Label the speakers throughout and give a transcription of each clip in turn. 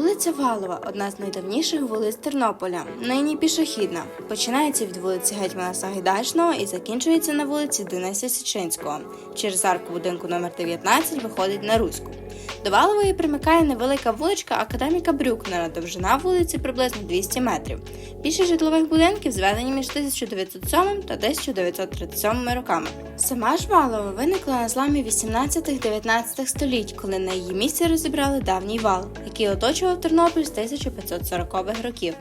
Speaker 1: will Вулиця Валова одна з найдавніших вулиць Тернополя. Нині пішохідна. Починається від вулиці Гетьмана Сагайдачного і закінчується на вулиці Дениса Січинського. Через арку будинку номер 19 виходить на Руську. До Валової примикає невелика вуличка Академіка Брюкнера, довжина вулиці приблизно 200 метрів. Більшість житлових будинків зведені між 1907 та 1937 роками. Сама ж Валова виникла на зламі 18-19 століть, коли на її місці розібрали давній вал, який оточував Тернопіль з 1540-х років.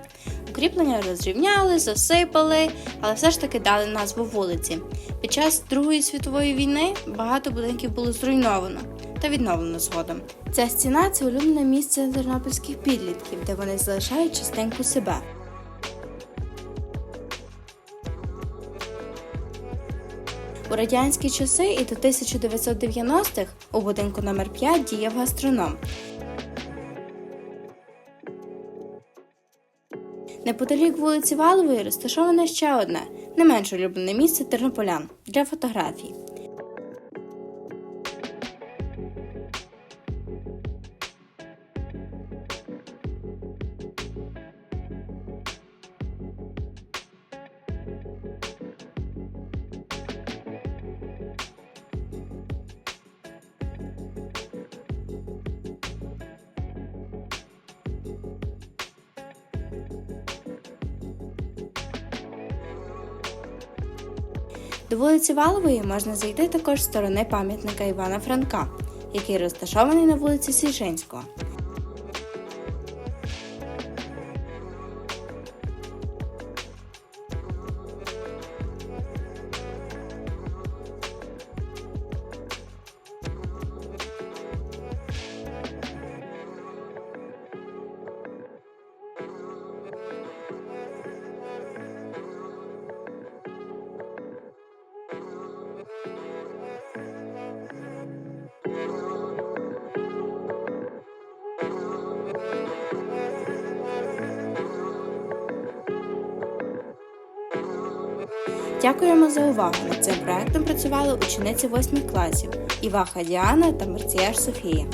Speaker 1: Укріплення розрівняли, засипали, але все ж таки дали назву вулиці. Під час Другої світової війни багато будинків було зруйновано та відновлено згодом. Ця стіна це улюблене місце тернопільських підлітків, де вони залишають частинку себе. У радянські часи і до 1990-х у будинку номер 5 діяв гастроном. Неподалік вулиці Валової розташоване ще одне, не менш улюблене місце тернополян для фотографій. До вулиці Валової можна зайти також з сторони пам'ятника Івана Франка, який розташований на вулиці Січинського. Дякуємо за увагу! Над цим проектом працювали учениці 8 класів Іваха Діана та Марціяш Софія.